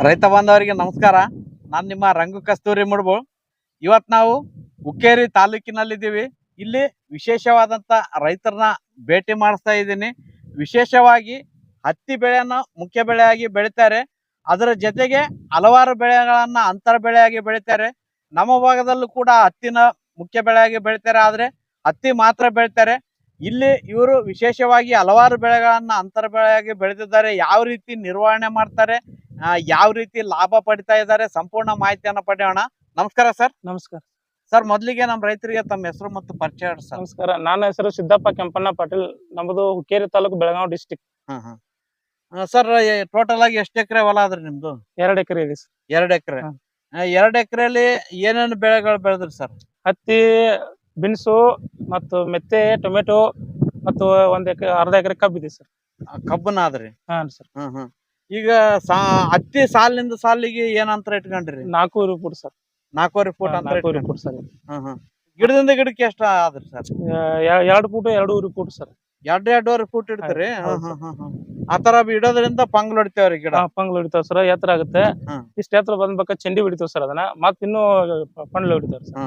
ರೈತ ಬಾಂಧವರಿಗೆ ನಮಸ್ಕಾರ. ನಾನು ನಿಮ್ಮ ರಂಗು ಕಸ್ತೂರಿ ಮುಡ್ಬು ಇವತ್ತು ನಾವು ಹುಕ್ಕೇರಿ ತಾಲೂಕಿನಲ್ಲಿದ್ದೀವಿ. ಇಲ್ಲಿ ವಿಶೇಷವಾದಂಥ ರೈತರನ್ನ ಭೇಟಿ ಮಾಡಿಸ್ತಾ ಇದ್ದೀನಿ. ವಿಶೇಷವಾಗಿ ಹತ್ತಿ ಬೆಳೆಯನ್ನ ಮುಖ್ಯ ಬೆಳೆಯಾಗಿ ಬೆಳಿತಾರೆ. ಅದರ ಜೊತೆಗೆ ಹಲವಾರು ಬೆಳೆಗಳನ್ನ ಅಂತರ ಬೆಳೆಯಾಗಿ ಬೆಳಿತಾರೆ. ನಮ್ಮ ಭಾಗದಲ್ಲೂ ಕೂಡ ಹತ್ತಿನ ಮುಖ್ಯ ಬೆಳೆಯಾಗಿ ಬೆಳಿತಾರೆ. ಆದರೆ ಹತ್ತಿ ಮಾತ್ರ ಬೆಳಿತಾರೆ. ಇಲ್ಲಿ ಇವರು ವಿಶೇಷವಾಗಿ ಹಲವಾರು ಬೆಳೆಗಳನ್ನ ಅಂತರ ಬೆಳೆಯಾಗಿ ಬೆಳೆದಿದ್ದಾರೆ. ಯಾವ ರೀತಿ ನಿರ್ವಹಣೆ ಮಾಡ್ತಾರೆ. ಯಾವ ರೀತಿ ಲಾಭ ಪಡಿತಾ ಇದ್ದಾರೆ ಸಂಪೂರ್ಣ ಮಾಹಿತಿಯನ್ನ ಪಡೆಯೋಣ ನಮಸ್ಕಾರ ಸರ್. ನಮಸ್ಕಾರ. ಸರ್ ಮೊದಲಿಗೆ ನಮ್ಮ ರೈತರಿಗೆ ತಮ್ಮ ಹೆಸರು ಮತ್ತು ಪರಿಚಯ ಸರ್. ನಮಸ್ಕಾರ. ನನ್ನ ಹೆಸರು ಸಿದ್ದಪ್ಪ ಕೆಂಪಣ್ಣ ಪಾಟೀಲ್. ನಮ್ಮದು Hukkeri taluk Belagavi district. Sir total ಆಗಿ ಎಷ್ಟು ಎಕರೆ ಹೊಲ ಅದ್ರಿ ನಿಮ್ದು? ಎರಡು ಎಕರೆ ಇದೆ ಎರಡು ಎಕರೆ. ಎರಡು ಎಕರೆಯಲ್ಲಿ ಏನೇನು ಬೆಳೆಗಳು ಬೆಳೆದ್ರಿ ಸರ್? ಹತ್ತಿ ಬಿನ್ಸು ಮತ್ತು ಮೆತ್ತೆ ಟೊಮೆಟೊ ಮತ್ತು ಒಂದ್ ಎಕರೆ ಅರ್ಧ ಎಕರೆ ಕಬ್ಬಿದೆ ಸರ್. ಕಬ್ಬನ್ನ ಆದ್ರಿ ಹಾ ಸರ್. ಹ್ಮ್ ಹ್ಮ್ ಈಗ ಸಾ ಹತ್ತಿ ಸಾಲಿನಿಂದ ಸಾಲಿಗೆ ಏನ್ ಅಂತರ ಇಟ್ಕೊಂಡ್ರಿ? ನಾಲ್ಕೂವರೆ ಫುಟ್ ಸರ್. ನಾಲ್ಕೂವರೆ ಫುಟ್ ಅಂತ ನಾಲ್ಕೂವರೆ. Foot sir. ಹ್ಮ್ ಹ್ಮ್ ಗಿಡದಿಂದ ಗಿಡಕ್ಕೆ ಎಷ್ಟು ಆದ್ರಿ ಸರ್? ಎರಡು ಫುಟ್ ಎರಡೂವರೆ ಫುಟ್ ಸರ್. ಎರಡು ಎರಡೂವರೆ ಫುಟ್ ಇಡ್ತೀರಿ? ಆತರ ಇಡೋದ್ರಿಂದ ಪಂಗ್ಲ್ ಹೊಡಿತೇವ್ರಿ ಗಿಡ. ಪಂಗ್ಲು ಹೊಡಿತಾವ ಸರ್. ಎತ್ತರ ಆಗುತ್ತೆ. ಇಷ್ಟ ಎತ್ತರ ಬಂದ್ಬೇಕ ಚಂಡಿ ಹೊಡಿತಾವ ಸರ್ ಅದನ್ನ. ಮತ್ ಇನ್ನು ಪಂಡ್ಲು ಹೊಡಿತಾವ್ ಸರ್.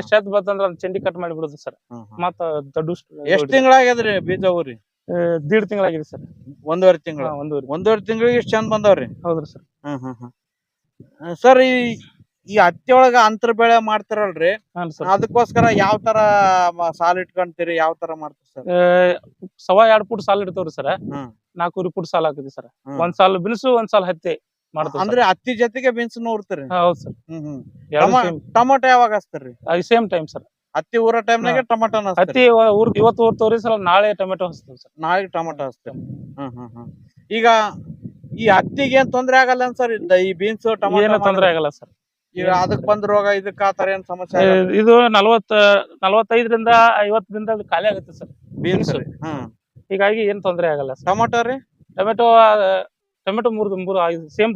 ಎಷ್ಟ್ ಎತ್ತ ಬಂತಂದ್ರ ಚಂಡಿ ಕಟ್ ಮಾಡಿ ಬಿಡುದು ಸರ್. ಮತ್ತ ದೊಡ್ಡ ಎಷ್ಟ್ ತಿಂಗಳಾಗ್ಯದ್ರಿ ಬೀಜ ಊರಿ? ದೀಡ್ ತಿಂಗಳಾಗಿದೆ ಸರ್. ಒಂದೂವರೆ ತಿಂಗಳ. ಒಂದೂವರೆ ಒಂದೂವರೆ ತಿಂಗಳಿಗೆ ಇಷ್ಟು ಚಂದ ಬಂದವ್ರಿ. ಹೌದ್ರಿ ಸರ್. ಹ್ಮ್ ಹ್ಮ್ ಹ್ಮ್. ಸರ್ ಈ ಈ ಹತ್ತಿ ಒಳಗ ಅಂತರ ಬೆಳೆ ಮಾಡ್ತಾರಲ್ರಿ? ಸರ್. ಅದಕ್ಕೋಸ್ಕರ ಯಾವ ತರ ಸಾಲ ಸಾಲ್ ಇಟ್ಕೊಂತೀರಿ? ಯಾವ ತರ ಮಾಡ್ತೀರಿ ಸರ್? ಸವಾ ಎರಡ್ ಫುಟ್ ಸಾಲ ಇಡ್ತವ್ರಿ ಸರ್. ಹ್ಮ್. ಪುಟ್ ಫುಟ್ ಸಾಲ ಹಾಕಿದ್ವಿ ಸರ್. ಹ್ಮ್. ಒಂದ್ ಸಾಲ ಬಿನ್ಸು ಒಂದ್ ಸಾಲ ಹತ್ತಿ ಮಾಡ್ತೀವಿ ಅಂದ್ರೆ ಹತ್ತಿ ಜೊತೆಗೆ ಬೀನ್ಸ್ ನೋಡ್ತೀರಿ? ಹೌದು ಸರ್. ಹ್ಮ್ ಹ್ಮ್. ಎರಡು ಟಮ- ಟೊಮೊಟೊ ಯಾವಾಗ ಹಾಕ್ತಾರ್ರಿ ಸೇಮ್ ಟೈಮ್ ಸರ್. ಹತ್ತಿ ಊರೋ ಟೈಮ್ನಾಗೆ ಟೊಮೆಟೊ ಹತ್ತಿ ಊರ್ ಇವತ್ತು ತೋರಿ ಸರ್ ನಾಳೆ ಟೊಮೆಟೊ ಹಚ್ತೇವೆ ಸರ್. ನಾಳೆ ಟೊಮೆಟೊ ಹಚ್ತೀರಿ. ಹ್ಮ್ ಹ್ಮ್ ಹ್ಮ್. ಈಗ ಈ ಹತ್ತಿಗೆ ಏನ್ ತೊಂದ್ರೆ ಆಗಲ್ಲ ಸರ್? ಈ ಬೀನ್ಸ್ ಏನು ಟೊಮೊಟೊ ತೊಂದ್ರೆ ಆಗಲ್ಲ ಸರ್. ಈಗ ಅದಕ್ ಬಂದ ರೋಗ ಇದಕ್ ಆತರ ಏನ್ ಸಮಸ್ಯೆ ಇದು ನಲವತ್ತ ನಲವತ್ತೈದರಿಂದ ಐವತ್ತರಿಂದ ದಿನದಲ್ಲಿ ಖಾಲಿ ಆಗುತ್ತೆ ಸರ್. ಬೀನ್ಸ್. ಹ್ಮ್. ಹೀಗಾಗಿ ಏನ್ ತೊಂದ್ರೆ ಆಗಲ್ಲ ಟೊಮೆಟೊ ರೀ? ಟೊಮೆಟೊ ಟೊಮೆಟೊ ಮೂರ್ ಮೂರು ಸೇಮ್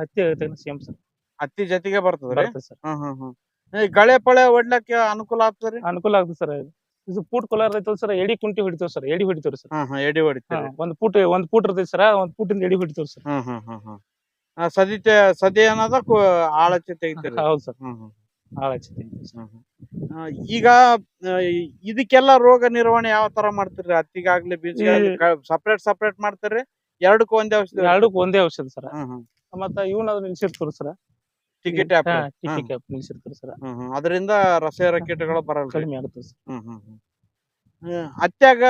ಹತ್ತಿ ಸೇಮ್ ಸರ್. ಹತ್ತಿ ಜೊತೆಗೆ ಬರ್ತದೆ ಸರ್. ಹ್ಮ್ ಹ್ಮ್ ಹ್ಮ್. ಈ ಗಳೆ ಪಳೆ ಹೊಡ್ಲಕ್ಕೆ ಅನುಕೂಲ ಆಗ್ತದ್ರಿ ಅನುಕೂಲ ಆಗುತ್ತೆ ಸರ್ ಇದು. ಪೂಟ್ ಕೊಲಾರ್ ಐತಲ್ ಸರ್ ಎಡಿ ಕುಂಟಿ ಹೊಡಿತೇವ್ ಸರ್ ಎಡಿ ಹೊಡಿತೇವ್ರಿ ಸರ್. ಹಾ ಹಾ ಎಡಿ ಹೊಡಿತೀರಿ. ಒಂದ್ ಪೂಟ್ ಒಂದ್ ಪೂಟ್ ಇರ್ತೈತಿ ಸರ್ ಒಂದ್ ಇಂದ ಎಡಿ ಹೊಡಿತೇವ್ರಿ ಸರ್. ಹಾ ಹಾ ಹಾ ಹಾ. ಆ, ಸದಿತೆ ಸದಿ ಕು- ಆಳಚ್ಚೆ ತೆಗಿತೀರಿ? ಹೌದು ಸರ್. ಹ್ಮ್ ಹ್ಮ್. ಆ, ಈಗ ಆ, ಈ- ಇದಕ್ಕೆಲ್ಲ ರೋಗ ನಿರ್ವಹಣೆ ಯಾವ ತರ ಮಾಡ್ತೀರಿ? ಹತ್ತಿಗಾಗ್ಲಿ ಬೀಜ ಸಪ್ರೇಟ್ ಸಪ್ರೇಟ್ ಮಾಡ್ತೀರಿ? ಎರಡಕ್ಕೂ ಒಂದೇ ಔಷಧಿ? ಎರಡಕ್ಕೂ ಒಂದೇ ಔಷಧ ಸರ್. ಹ್ಮ್ ಹ್ಮ್. ಮತ್ತ ಇವನ್ ನಿಲ್ಸಿರ್ತಾರ ಸರ್. ಟಿಕೆಟ್ ನಿಲ್ಸಿರ್ತಾರ ಸರ್. ಹ್ಮ್ ಅದರಿಂದ ರಸೇರ ಕೀಟಗಳು ಬರಲ್ಲ ಕಡಿಮೆ ಆಗುತ್ತೆ ಸರ್. ಹ್ಮ್ ಹ್ಮ್ ಹ್ಮ್. ಹ್ಮ್. ಹತ್ಯಾಗ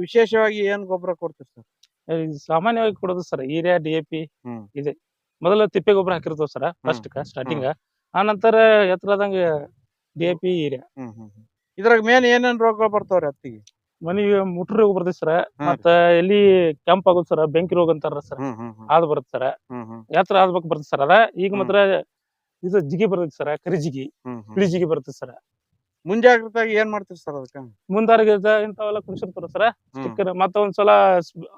ವಿಶೇಷವಾಗಿ ಏನ್ ಗೊಬ್ಬರ ಕೊಡ್ತೀರಿ ಸರ್? ಸಾಮಾನ್ಯವಾಗಿ ಕೊಡೋದು sir urea D A P ಹ್ಮ್. ಇದೆ. ಮೊದಲು ತಿಪ್ಪೆ ಗೊಬ್ಬರ ಹಾಕಿರ್ತಾವ ಸರ್ ಫಸ್ಟ್ ಸ್ಟಾರ್ಟಿಂಗ್ ಆ ನಂತರ ಎತ್ತರದಂಗ ಡಿ ಎ ಪಿ ಯೂರಿಯಾ. ಹ್ಮ್ ಹ್ಮ್ ಹ್ಮ್. ಇದ್ರಾಗ ಮೇನ್ ಏನೇನ್ ರೋಗಗಳು ಬರ್ತಾವ್ರಿ ಹತ್ತಿಗೆ? ಮನಿಗೆ ಮುಟ್ರ ರೋಗ ಬರ್ತೈತಿ ಸರ್ ಮತ್ತ ಎಲ್ಲಿ ಕೆಂಪ್ ಆಗೋದು ಸರ್ ಬೆಂಕಿ ರೋಗ ಅಂತಾರ ಸರ್ ಹ್ಮ್ ಹ್ಮ್ ಹ್ಮ್. ಅದು ಬರುತ್ತೆ ಸರ್. ಹ್ಮ್ ಹ್ಮ್. ಎತ್ತರ ಆದ್ಬೇಕು ಬರ್ತದೆ ಸರ್ ಅದ ಈಗ ಮಾತ್ರ ಇದು ಜಿಗಿ ಬರ್ತೈತಿ ಸರ್ ಕರಿ ಜಿಗಿ. ಬಿಳಿ ಜಿಗಿ ಬರ್ತೈತಿ ಸರ್. ಮುಂಜಾಗ್ರತೆ ಏನ್ ಮಾಡ್ತೀರಿ ಸರ್ ಅದಕ್ಕ? ಮುಂದಾರಿಗೆ ಇಂಥವೆಲ್ಲ ಕುಣಿಸಿರ್ತಾರ ಸರ್. ಸ್ಟಿಕ್ಕರ್ ಮತ್ತ ಒಂದ್ಸಲ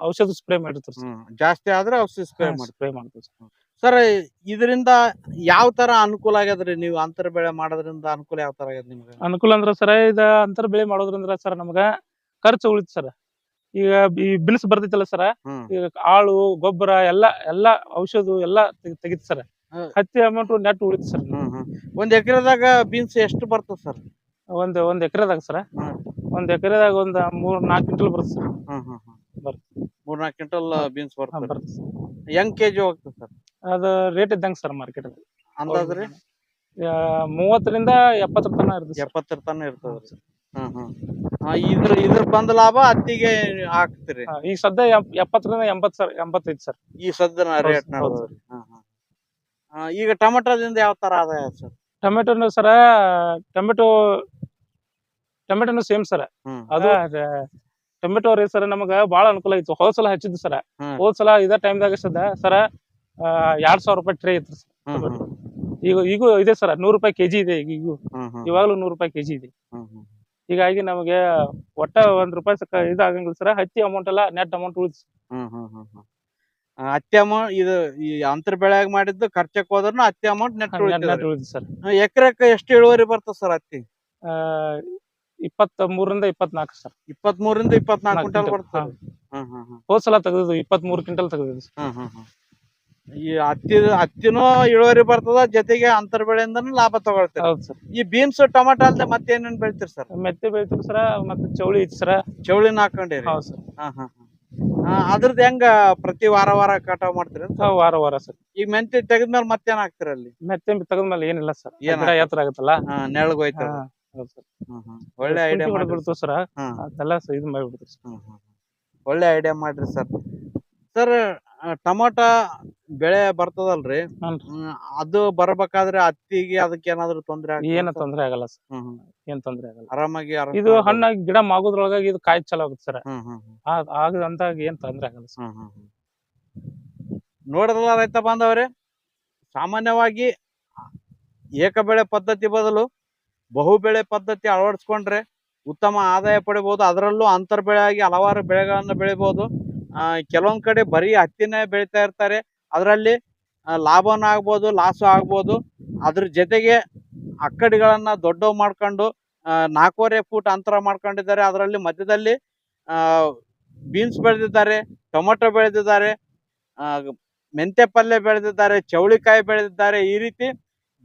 ಔಷಧ ಸ್ಪ್ರೇ ಮಾಡಿರ್ತಾರ ಸರ್. ಹ್ಮ್. ಜಾಸ್ತಿ ಆದ್ರೆ ಔಷಧ ಸ್ಪ್ರೇ ಮಾಡಿ ಸ್ಪ್ರೇ ಮಾಡ್ತೀವಿ ಸರ್. ಸರ್ ಇದರಿಂದ ಯಾವ ತರ ಅನುಕೂಲ ಆಗ್ಯದ್ರಿ ನೀವು ಅಂತರ ಬೆಳೆ ಮಾಡೋದ್ರಿಂದ ಅನುಕೂಲ ಯಾವ ತರ ಆಗ್ಯದ ನಿಮ್ಗೆ? ಅನುಕೂಲ ಅಂದ್ರ ಸರ್ ಇದ ಅಂತರ ಬೆಳೆ ಮಾಡೋದ್ರಿಂದ ಸರ್ ನಮಗ ಖರ್ಚು ಉಳಿತು ಸರ್. ಈಗ ಈ ಬಿನ್ಸ್ ಬರ್ತೈತಲ್ಲ ಸರ್ ಹ್ಮ್. ಈಗ ಆಳು ಗೊಬ್ಬರ ಎಲ್ಲಾ ಎಲ್ಲಾ ಔಷಧ ಎಲ್ಲಾ ತೆಗಿತ್ ಸರ್. ಹತ್ತಿ ಅಮೌಂಟ್ ನೆಟ್ ಉಳಿತು ಸರ್. ಒಂದ್ ಎಕರೆದಾಗ ಬೀನ್ಸ್ ಎಷ್ಟು ಬರ್ತದ ಸರ್? ಒಂದ್ ಒಂದ್ ಎಕರೆದಾಗ ಸರ್. ಒಂದ್ ಎಕರೆದಾಗ ಒಂದ್ ಮೂರ್ ನಾಲ್ಕು ಕ್ವಿಂಟಲ್ ಬರುತ್ತೆ ಸರ್. ಬರ್ತದೆ. ಮೂರ್ನಾಲ್ಕು ಕ್ವಿಂಟಲ್ ಬೀನ್ಸ್ ಬರ್ತದೆ. ಸರ್. ಹೆಂಗ್ ಕೆಜಿ ಹೋಗ್ತದೆ ಸರ್? ಅದ ರೇಟ್ ಇದ್ದಂಗ ಸರ್ ಮಾರ್ಕೆಟ್ ಅಂದಾಜ್ರಿ ಮೂವತ್ತರಿಂದ ಎಪ್ಪತ್ತರ ತನ ಇರುತ್ತೆ ಸರ್. ಎಪ್ಪತ್ತರ ತನ ಇರ್ತದ ಹ್ಮ್ ಹ್ಮ್. ಆ, ಇದ್ರ ಇದ್ರ ಬಂದ ಲಾಭ ಹತ್ತಿಗೆ ಹಾಕ್ತಿರಿ. ಈಗ ಸದ್ಯ ಎಪ್- ಎಪ್ಪತ್ತರಿಂದ ಎಂಬತ್ತು ಸರ್ ಎಂಬತ್ತೈದು ಸರ್. ಈ ಸದ್ದ ರೇಟ್ ಹೌದು ನಡೆದ್ರಿ ಆ, ಈಗ ಟೊಮೆಟೊದಿಂದ ಯಾವ ತರ ಆದಾಯ ಸರ್? ಟೊಮೆಟೊನು ಸರ ಟೊಮೆಟೊ ಟೊಮೆಟೊನು ಸೇಮ್ ಸರ್. ಹ್ಮ್. ಅದು ಟೊಮೆಟೊ ರೀ ಸರ್ ನಮಗ ಬಾಳ ಅನುಕೂಲ ಐತಿ. ಹೋದ್ ಸಲ ಹಚ್ಚಿದ್ದು ಸರ. ಹ್ಮ್. ಹೋದ್ ಸಲ ಇದ ಟೈಮ್ದಾಗ ಸದ ಸರ ಎರಡ್ ಸಾವಿರ ರೂಪಾಯಿ ಟ್ರೇ ಐತ್ರಿ ಸರ್ ಹ್ಮ್ ಹ್ಮ್. ಈಗ ಈಗೂ ಇದೆ ಸರ್ ನೂರು ರೂಪಾಯಿ ಕೆಜಿ ಇದೆ ಈಗ ಈಗೂ. ಹ್ಮ್ ಹ್ಮ್. ಇವಾಗ್ಲೂ ನೂರ್ ರೂಪಾಯಿ ಕೆಜಿ ಇದೆ. ಹ್ಮ್ ಹ್ಮ್ ಹೀಗಾಗಿ ನಮಗೆ ಒಟ್ಟ ಒಂದ್ ರೂಪಾಯಿ ಸಕ ಇದಾಗಂಗಿಲ್ಲ ಸರ್. ಹತ್ತಿ ಅಮೌಂಟ್ ಎಲ್ಲ ನೆಟ್ ಅಮೌಂಟ್ ಉಳಿತು ಹ್ಮ್ ಹ್ಮ್ ಹ್ಮ್ ಹ್ಮ್. ಆ, ಹತ್ತಿ ಅಮೌಂಟ್ ಇದು ಈ ಅಂತರ ಬೆಳೆಯಾಗ ಮಾಡಿದ್ದು ಖರ್ಚಕ್ ಹೋದ್ರೂ ಹತ್ತಿ ಅಮೌಂಟ್ ನೆಟ್ ಉಳಿತದೆ. ಸರ್. ಎಕರೆಕ್ ಎಷ್ಟು ಇಳುವರಿ ಬರ್ತದ ಸರ್ ಹತ್ತಿ ಇಪ್ಪತ್ತ ಮೂರರಿಂದ ಇಪ್ಪತ್ನಾಲ್ಕು ಸರ್. ಇಪ್ಪತ್ತ್ ಮೂರಿಂದ ಇಪ್ಪತ್ನಾಲ್ಕು ನಾಲ್ಕು ಕ್ವಿಂಟಲ್. ಬರ್ತದೆ. ಹೋದ್ ಸಲ ತೆಗೆದಿದ್ದು ಇಪ್ಪತ್ತ್ ಮೂರು ಕ್ವಿಂಟಲ್ ತೆಗೆದಿದ್ದು ಈ ಹತ್ತಿ ಹತ್ತಿನೂ ಇಳುವರಿ ಬರ್ತದ ಜೊತೆಗೆ ಅಂತರ್ ಬೆಳೆಯಿಂದನೂ ಲಾಭ ತಗೊಳ್ತೀರಿ ಹೌದು ಸರ್. ಈ ಬೀನ್ಸ್ ಟೊಮೆಟೊ ಮತ್ತೆ ಮತ್ತೇನೇನ್ ಬೆಳಿತೀರಿ ಸರ್? ಮೆತ್ತೆ ಬೆಳಿತೀವಿ ಸರ ಮತ್ತೆ ಚೌಳಿ ಐತಿ ಸರ. ಚೌಳಿನ ಹಾಕೊಂಡಿರಿ? ಹೌದು ಸರ್. ಹಾ ಹಾ ಅದ್ರದ್ದು ಹೆಂಗ ಪ್ರತಿ ವಾರ ವಾರ ಕಟಾವ್ ಮಾಡ್ತೀರಿ? ಹಾ, ವಾರ ವಾರ ಸರ್. ಈಗ ಮೆಂತೆ ತೆಗೆದ್ಮೇಲೆ ಮತ್ತೇನ್ ಹಾಕ್ತೀರ ಅಲ್ಲಿ? ಮೆತ್ತೆ ತೆಗದ್ಮೇಲೆ ಏನಿಲ್ಲ ಸರ್. ಏನ್ ಗಿಡ ಎತ್ತರ ಆಗತ್ತಲ್ಲ? ನೆಳಗ್ ಹೋಯ್ತಾರ ಹೌದು ಸರ್. ಒಳ್ಳೆ ಐಡಿಯಾ ಮಾಡ್ಬಿಡ್ತು ಸರ್. ಹಾ. ಅದೆಲ್ಲ ಇದ್ ಮಾಡಿಬಿಡ್ತೀವಿ ಸರ್. ಒಳ್ಳೆ ಐಡಿಯಾ ಮಾಡ್ರಿ ಸರ್. ಸರ್ ಟೊಮಾಟೊ ಬೆಳೆ ಬರ್ತದಲ್ರಿ ಅದು ಬರಬೇಕಾದ್ರೆ ಹತ್ತಿಗೆ ಅದಕ್ಕೆ ಏನಾದ್ರು ತೊಂದ್ರೆ ಏನು ತೊಂದ್ರೆ ಆಗಲ್ಲ ಸರ್. ಏನ್ ತೊಂದ್ರೆ ಆಗಲ್ಲ ಆರಾಮಾಗಿ ಇದು. ಹಣ್ಣಾಗಿ ಗಿಡ ಮಾಗೋದ್ರೊಳಗಾಗಿ ಇದು ಕಾಯಿ ಚಲೋ ಆಗುತ್ತೆ ಸರ್. ಆಗದಂತಾಗ ಏನ್ ತೊಂದ್ರೆ ಆಗಲ್ಲ ಸರ್. ನೋಡಿದ್ರಲ್ಲ ರೈತ ಬಾಂಧವ್ರೆ ಸಾಮಾನ್ಯವಾಗಿ ಏಕ ಬೆಳೆ ಪದ್ಧತಿ ಬದಲು ಬಹು ಬೆಳೆ ಪದ್ಧತಿ ಅಳವಡಿಸ್ಕೊಂಡ್ರೆ ಉತ್ತಮ ಆದಾಯ ಪಡಿಬಹುದು ಅದರಲ್ಲೂ ಅಂತರ್ ಬೆಳೆಯಾಗಿ ಹಲವಾರು ಬೆಳೆಗಳನ್ನ ಬೆಳಿಬಹುದು ಆ, ಕೆಲವೊಂದ್ ಕಡೆ ಬರೀ ಹತ್ತಿನೇ ಬೆಳಿತಾ ಇರ್ತಾರೆ. ಅದರಲ್ಲಿ ಲಾಭನೂ ಆಗ್ಬೋದು ಲಾಸು ಆಗ್ಬೋದು. ಅದ್ರ ಜೊತೆಗೆ ಅಕ್ಕಡಿಗಳನ್ನ ದೊಡ್ಡವು ಮಾಡ್ಕೊಂಡು ನಾಲ್ಕೂವರೆ ಫೂಟ್ ಅಂತರ ಮಾಡ್ಕೊಂಡಿದ್ದಾರೆ. ಅದರಲ್ಲಿ ಮಧ್ಯದಲ್ಲಿ ಬೀನ್ಸ್ ಬೆಳೆದಿದ್ದಾರೆ ಟೊಮೆಟೊ ಬೆಳೆದಿದ್ದಾರೆ ಮೆಂತೆ ಪಲ್ಯ ಬೆಳೆದಿದ್ದಾರೆ ಚೌಳಿಕಾಯಿ ಬೆಳೆದಿದ್ದಾರೆ. ಈ ರೀತಿ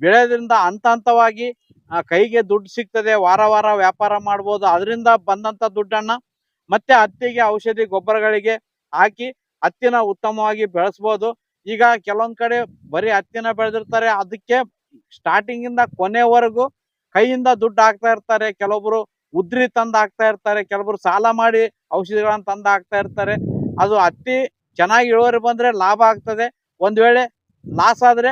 ಬೆಳೆಯೋದ್ರಿಂದ ಹಂತ ಹಂತವಾಗಿ ಕೈಗೆ ದುಡ್ಡು ಸಿಗ್ತದೆ. ವಾರ ವಾರ ವ್ಯಾಪಾರ ಮಾಡ್ಬೋದು. ಅದರಿಂದ ಬಂದಂತ ದುಡ್ಡನ್ನು ಮತ್ತೆ ಹತ್ತಿಗೆ ಔಷಧಿ ಗೊಬ್ಬರಗಳಿಗೆ ಹಾಕಿ ಹತ್ತಿನ ಉತ್ತಮವಾಗಿ ಬೆಳೆಸ್ಬೋದು. ಈಗ ಕೆಲವೊಂದ್ ಕಡೆ ಬರೀ ಹತ್ತಿನ ಬೆಳೆದಿರ್ತಾರೆ. ಅದಕ್ಕೆ ಸ್ಟಾರ್ಟಿಂಗ್ ಇಂದ ಕೊನೆವರೆಗೂ ಕೈಯಿಂದ ದುಡ್ಡು ಹಾಕ್ತಾ ಇರ್ತಾರೆ. ಕೆಲವೊಬ್ರು ಉದ್ರಿ ತಂದು ಹಾಕ್ತಾ ಇರ್ತಾರೆ. ಕೆಲವೊಬ್ರು ಸಾಲ ಮಾಡಿ ಔಷಧಿಗಳನ್ನ ತಂದು ಹಾಕ್ತಾ ಇರ್ತಾರೆ. ಅದು ಹತ್ತಿ ಚೆನ್ನಾಗಿ ಇಳುವರಿ ಬಂದ್ರೆ ಲಾಭ ಆಗ್ತದೆ. ಒಂದ್ ವೇಳೆ ಲಾಸ್ ಆದ್ರೆ,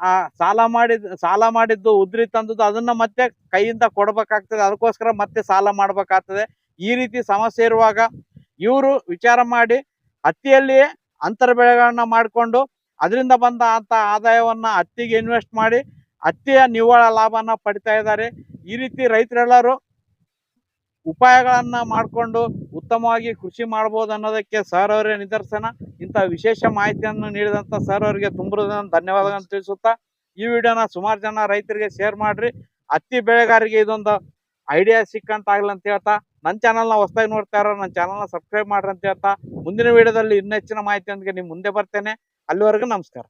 ಆ, ಸಾಲ ಮಾಡಿದ್, ಸಾಲ ಮಾಡಿದ್ದು, ಉದ್ರಿ ತಂದದ್ದು ಅದನ್ನ ಮತ್ತೆ ಕೈಯಿಂದ ಕೊಡ್ಬೇಕಾಗ್ತದೆ. ಅದಕ್ಕೋಸ್ಕರ ಮತ್ತೆ ಸಾಲ ಮಾಡ್ಬೇಕಾಗ್ತದೆ. ಈ ರೀತಿ ಸಮಸ್ಯೆ ಇರುವಾಗ ಇವರು ವಿಚಾರ ಮಾಡಿ ಹತ್ತಿಯಲ್ಲಿಯೇ ಅಂತರ ಬೆಳೆಗಳನ್ನ ಮಾಡಿಕೊಂಡು ಅದರಿಂದ ಬಂದ ಅಂತ ಆದಾಯವನ್ನ ಹತ್ತಿಗೆ ಇನ್ವೆಸ್ಟ್ ಮಾಡಿ ಹತ್ತಿಯ ನಿವ್ವಳ ಲಾಭನ ಪಡಿತಾ ಇದ್ದಾರೆ. ಈ ರೀತಿ ರೈತರೆಲ್ಲರೂ ಉಪಾಯಗಳನ್ನ ಮಾಡಿಕೊಂಡು ಉತ್ತಮವಾಗಿ ಕೃಷಿ ಮಾಡ್ಬೋದು ಅನ್ನೋದಕ್ಕೆ ಸರ್ ಅವರೇ ನಿದರ್ಶನ. ಇಂಥ ವಿಶೇಷ ಮಾಹಿತಿಯನ್ನು ನೀಡಿದಂತ ಸರ್ ಅವರಿಗೆ ತುಂಬ ಧನ್ಯವಾದಗಳನ್ನು ತಿಳಿಸುತ್ತಾ ಈ ವಿಡಿಯೋನ ಸುಮಾರು ಜನ ರೈತರಿಗೆ ಶೇರ್ ಮಾಡ್ರಿ. ಹತ್ತಿ ಬೆಳೆಗಾರರಿಗೆ ಇದೊಂದು ಐಡಿಯಾ ಸಿಕ್ಕಂತ ಆಗ್ಲಿ ಅಂತ ಹೇಳ್ತಾ ನನ್ನ ಚಾನಲ್ನ ಹೊಸದಾಗಿ ನೋಡ್ತಾ ಇರೋ ನನ್ನ ಚಾನಲ್ನ ಸಬ್ಸ್ಕ್ರೈಬ್ ಮಾಡ್ರಿ ಅಂತ ಹೇಳ್ತಾ ಮುಂದಿನ ವಿಡಿಯೋದಲ್ಲಿ ಇನ್ನೂ ಹೆಚ್ಚಿನ ಮಾಹಿತಿಯೊಂದಿಗೆ ನಿಮ್ಮ ಮುಂದೆ ಬರ್ತೇನೆ. ಅಲ್ಲಿವರೆಗೂ ನಮಸ್ಕಾರ.